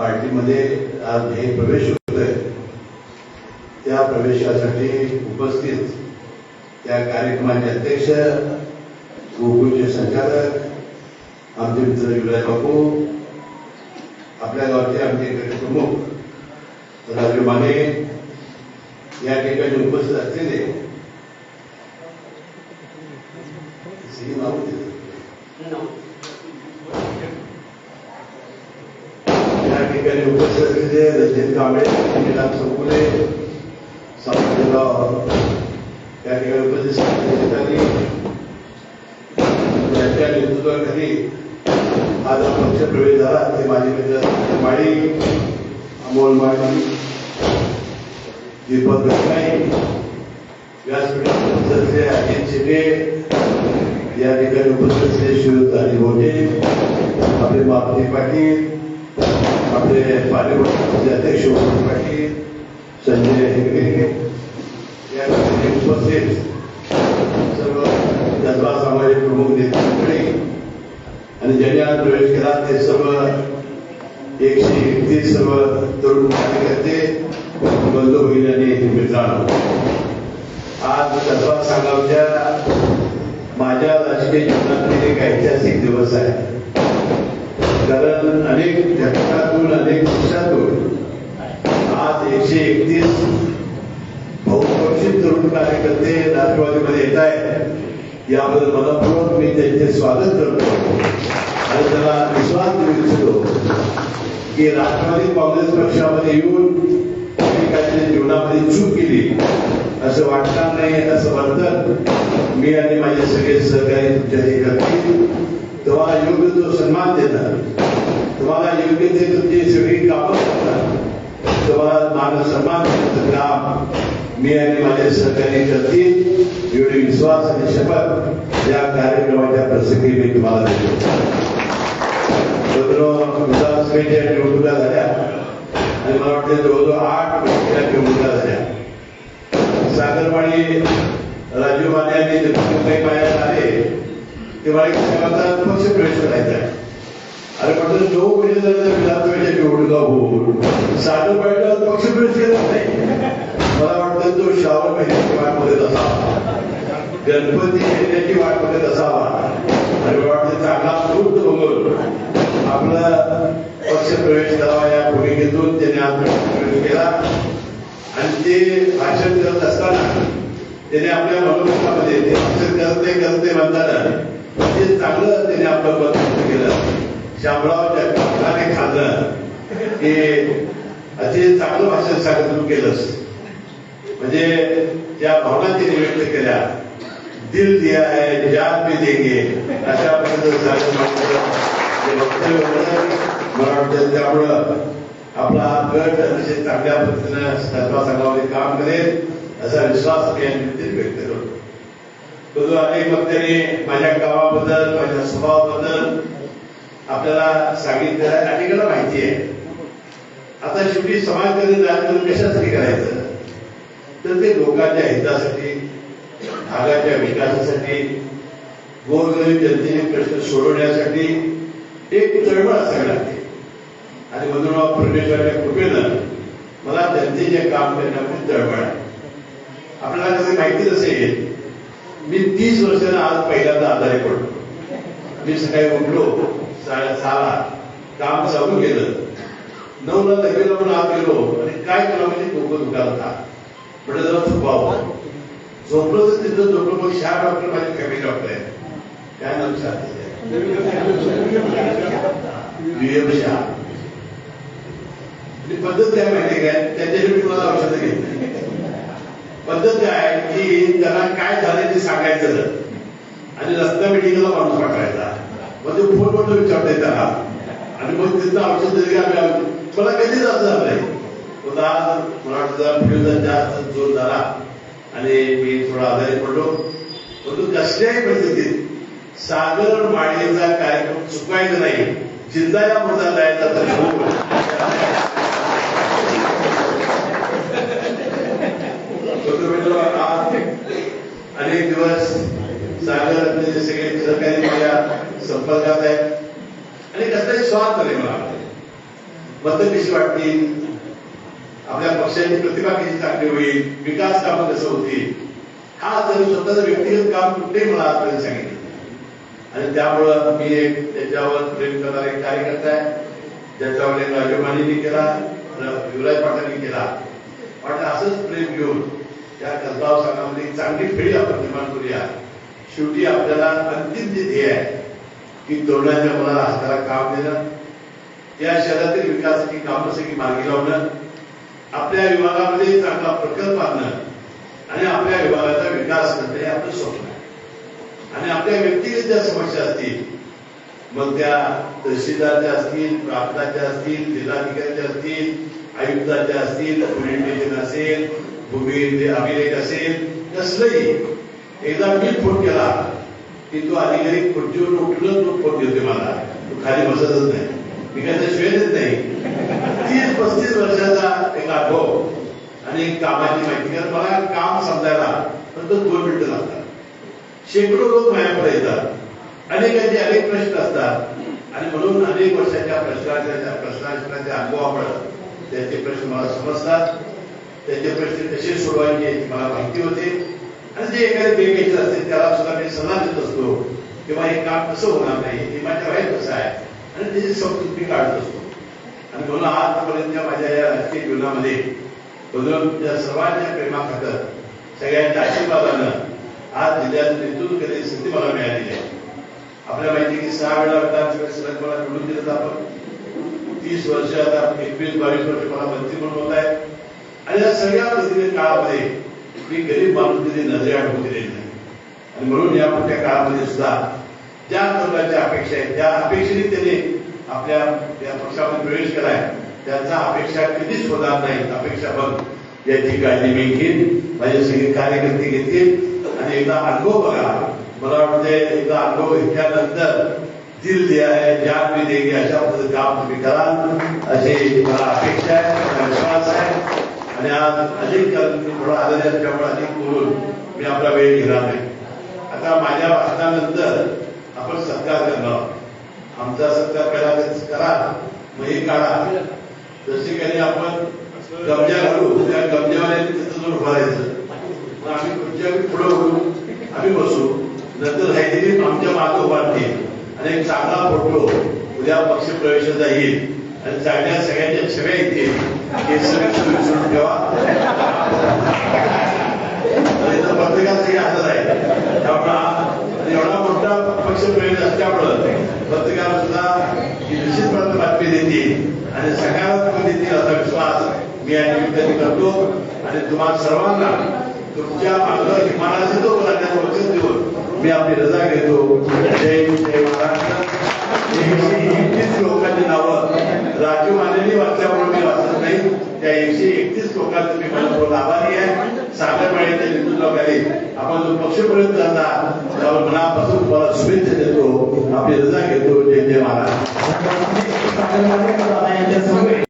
पार्टीमध्ये आज हे प्रवेश होतोय. त्या प्रवेशासाठी उपस्थित त्या कार्यक्रमाचे अध्यक्ष गोकुळचे संचालक आमचे मित्र युवराज बापू आपल्या गावचे आमचे गटप्रमुख राजू माने या ठिकाणी उपस्थित असलेले श्री नाव ठिकाणी उपस्थित असलेले रंजित कांबळे निलाम चौकुले सावंतराव या ठिकाणी उपस्थित असलेले यांच्या नेतृत्वाखाली आज हा पक्ष प्रवेश झाला ते माझे मित्र माळी अमोल माळी दीपक गटनाई व्यासपीठाचे सदस्य अजित शिंदे या ठिकाणी उपस्थित असलेले शिवतारी भोटे आपले बापजी पाटील आपले पालेपक्षाचे अध्यक्ष उमेश पाटील संजय हेगडे या ठिकाणी उपस्थित सर्व जत्रा सामाजिक प्रमुख नेते मंडळी आणि ज्यांनी आज प्रवेश केला ते सर्व एकशे एकतीस सर्व तरुण कार्यकर्ते बंधू भगिनी आणि मित्रांनो. आज जत्रा सांगावच्या माझ्या राजकीय जीवनातील एक ऐतिहासिक दिवस आहे. कारण अनेक जगतातून अनेक देशातून आज एकशे एकतीस बहुपक्षीय तरुण कार्यकर्ते राष्ट्रवादीमध्ये येत आहेत. याबद्दल मनपूर्वक मी त्यांचे स्वागत करतो. आणि त्याला विश्वास देऊ इच्छितो की राष्ट्रवादी काँग्रेस पक्षामध्ये येऊन मी काहीतरी जीवनामध्ये चूक केली असं वाटणार नाही असं वर्तन मी आणि माझे सगळे सहकारी तुमच्याशी करतील तुम्हाला योग्य तो सन्मान देणार तुम्हाला योग्य ते तुमची सगळी कामं करणार तुम्हाला मान सन्मान देण्याचं काम मी आणि माझे सहकारी करतील एवढी विश्वास आणि शपथ या कार्यक्रमाच्या प्रसंगी मी तुम्हाला देतो विधानसभेच्या निवडणुका झाल्या आणि मला वाटतं जवळजवळ आठ वर्षाच्या निवडणुका झाल्या सागरवाडी राजीव माने आणि जगदीशभाई माया आले तेव्हा एक म्हणजे हो, हो, हो. साहेबांचा पक्ष प्रवेश करायचा आहे अरे म्हटलं नऊ महिने झाले तर विधानसभेच्या निवडणुका होऊन सागरवाडीला पक्ष प्रवेश केला नाही. मला वाटतं तो श्रावण महिन्याची वाट बघत असावा. गणपती येण्याची वाट बघत असावा. आणि मला वाटतं चांगला मुहूर्त बघून आपला पक्ष प्रवेश करावा या भूमिकेतून त्याने आज प्रवेश केला. आणि ते भाषण करत असताना त्याने आपल्या मनोगतामध्ये ते कसते करते म्हणताना ते चांगलं त्याने आपलं पद केलं. शामरावच्या कानाने खाल्लं. की असे चांगलं भाषण सांगत तू केलंस म्हणजे ज्या भावना तिने व्यक्त केल्या दिल दिया है जान भी देंगे अशा पद्धतीचं त्यामुळं आपला हा गट अतिशय चांगल्या पद्धतीनं तत्वा काम करेल. असा विश्वास मी या निमित्ताने व्यक्त करतो परंतु अनेक वक्त्यांनी माझ्या गावाबद्दल माझ्या स्वभावाबद्दल आपल्याला सांगितलं अनेकांना माहिती आहे. आता शेवटी समाजकार्य राजकारण कशासाठी करायचं? तर ते लोकांच्या हितासाठी भागाच्या विकासासाठी गोरगरीब जनतेचे प्रश्न सोडवण्यासाठी एक चळवळ असावी लागते. आणि म्हणून परमेश्वराच्या कृपेनं मला जनतेचे काम करण्याची चळवळ आहे. आपल्याला कसं माहितीच असेल मी तीस वर्षानं आज पहिल्यांदा आजारी पडलो. मी सकाळी उठलो साडेसहाला काम चालू केलं. नऊला लगेला आपण आत गेलो आणि काय केलं म्हणजे डोकं दुखायला होता म्हणजे जरा झोपावं झोपलं तर तिथं झोपलं मग शहा डॉक्टर माझे फॅमिली डॉक्टर आहे. काय नाम शहा. शहा पद्धत काय माहिती काय त्याच्याकडे मी तुम्हाला औषधं घेतली पद्धत काय की म्हणजे त्याला काय झालं ते सांगायचं आणि रस्ता मिटिंगला माणूस पाठवायचा मग ते फोन फोनवर विचारता त्याला आणि मग तिथं औषध जरी आम्ही मला कधी जात नाही. होता मला वाटतं जास्त जोर झाला आणि मी थोडा आजारी पडलो परंतु कसल्याही परिस्थितीत सागर माळेचा कार्यक्रम चुकायचा नाही. जिंदा या मुद्दा जायचा तर खूप मित्र आज अनेक दिवस सागर आपले सगळे सहकारी माझ्या मला. कशी वाटतील आपल्या पक्षाची प्रतिभा कशी चांगली होईल? विकास कामं कसं होतील? हा जर स्वतःचं व्यक्तिगत काम कुठेही मला आजपर्यंत सांगितलं आणि त्यामुळं मी एक त्याच्यावर प्रेम करणारा एक कार्यकर्ता आहे. ज्याच्यावर एक राजमानीने केला युवराज पाटलांनी केला. पण असंच प्रेम घेऊन त्या कल्पावसानामध्ये संघामध्ये चांगली पिढी आपण निर्माण करूया. शेवटी आपल्याला अंतिम जे ध्येय आहे की तरुणाच्या मुलाला हाताला काम देणं या शहरातील विकासाची कामं सगळी मार्गी लावणं आपल्या विभागामध्ये चांगला प्रकल्प आणणं आणि आपल्या विभागाचा विकास करणं हे आपलं स्वप्न आहे. आणि आपल्या व्यक्तिगत ज्या समस्या असतील मग त्या तहसीलदारच्या असतील प्रांताच्या असतील जिल्हाधिकाऱ्याच्या असतील आयुक्ताच्या असतील पोलीस असेल भूमी अभिलेख असेल कसलंही एकदा मी फोन केला की तो अधिकारी खुर्चीवर उठलं तो फोन घेते मला. तो खाली बसतच नाही. मी काय शिवाय देत नाही. तीस पस्तीस वर्षाचा एक आठव आणि कामाची माहिती. कारण मला काम समजायला फक्त दोन मिनिटं लागतात. शेकडो लोक माझ्याकडे येतात. अनेकांचे अनेक प्रश्न असतात. आणि म्हणून अनेक वर्षाच्या प्रश्नाच्या प्रश्नाच्या अनुभवामुळे त्याचे प्रश्न मला समजतात. त्याचे प्रश्न कसे सोडवायचे मला माहिती होते. आणि जे एखादे बेकेचे असते त्याला सुद्धा मी सल्ला देत असतो किंवा हे काम कसं होणार नाही हे माझ्या बाहेर कसं आहे आणि त्याची समजूत मी काढत असतो. आणि म्हणून आजपर्यंतच्या माझ्या या राजकीय जीवनामध्ये म्हणून त्या सर्वांच्या प्रेमाखातर सगळ्यांच्या आशीर्वादानं आज जिल्ह्यात नेतृत्व केलेली संधी मला मिळालेली आहे. आपल्या माहिती की सहा वेळा विधानसभेत सलग मला निवडून दिलं आपण तीस वर्ष आता एकवीस बावीस वर्ष मला मंत्री म्हणून होत आहे आणि या सगळ्या प्रतिनिधी काळामध्ये मी गरीब माणूस कधी नजरेआड होऊ दिलेली नाही. आणि म्हणून या मोठ्या काळामध्ये सुद्धा ज्या तरुणाच्या अपेक्षा आहेत ज्या अपेक्षेने त्यांनी आपल्या या पक्षामध्ये प्रवेश केलाय त्यांचा अपेक्षा कधीच होणार नाही अपेक्षा बघ याची काळजी मी घेईन माझे सगळे कार्यकर्ते घेतील. आणि एकदा अनुभव बघा. मला वाटते एकदा अनुभव घेतल्यानंतर दिल दिया है जान भी देंगे अशा पद्धतीचं काम तुम्ही कराल अशी मला अपेक्षा आहे विश्वास आहे. आणि आज अधिक थोडा आलेल्या त्यामुळे अधिक बोलून मी आपला वेळ घेणार नाही आता माझ्या भाषणानंतर आपण सत्कार करणार आहोत. आमचा सत्कार पहिला करा मग हे काढा. जसे काही आपण गमजा घालू त्या गमजावाल्याने तिथं जोर भरायचं मग आम्ही तुमच्यापुढे होऊ आम्ही बसू. नंतर हैदरी आमच्या मागं उभारतील आणि एक चांगला फोटो उद्या पक्ष प्रवेशाचा येईल. आणि चांगल्या सगळ्यांच्या सगळ्या येतील हे सगळं तुम्ही ठेवा. आणि इथं आहे. त्यामुळे एवढा मोठा पक्ष प्रवेश असल्यामुळं पत्रकार सुद्धा निश्चितपणे बातमी देतील आणि सकारात्मक देतील असा विश्वास मी या निमित्ताने करतो. आणि तुम्हाला सर्वांना तुमच्या मागं हिमालयाचे तो करण्याचं वचन देऊन मी आपली रजा घेतो. जय जय महाराष्ट्र. एकशे एकतीस लोकांची नावं राजीव मानेनी वाचल्यामुळे मी वाचत नाही त्या एकशे एकतीस लोकांचं मी मनपूर्ण आभारी आहे. सागरमाळीच्या नेतृत्वाखाली आपण जो पक्षपर्यंत जाता त्यावर मनापासून तुम्हाला शुभेच्छा देतो. आपली रजा घेतो. जय जय महाराज.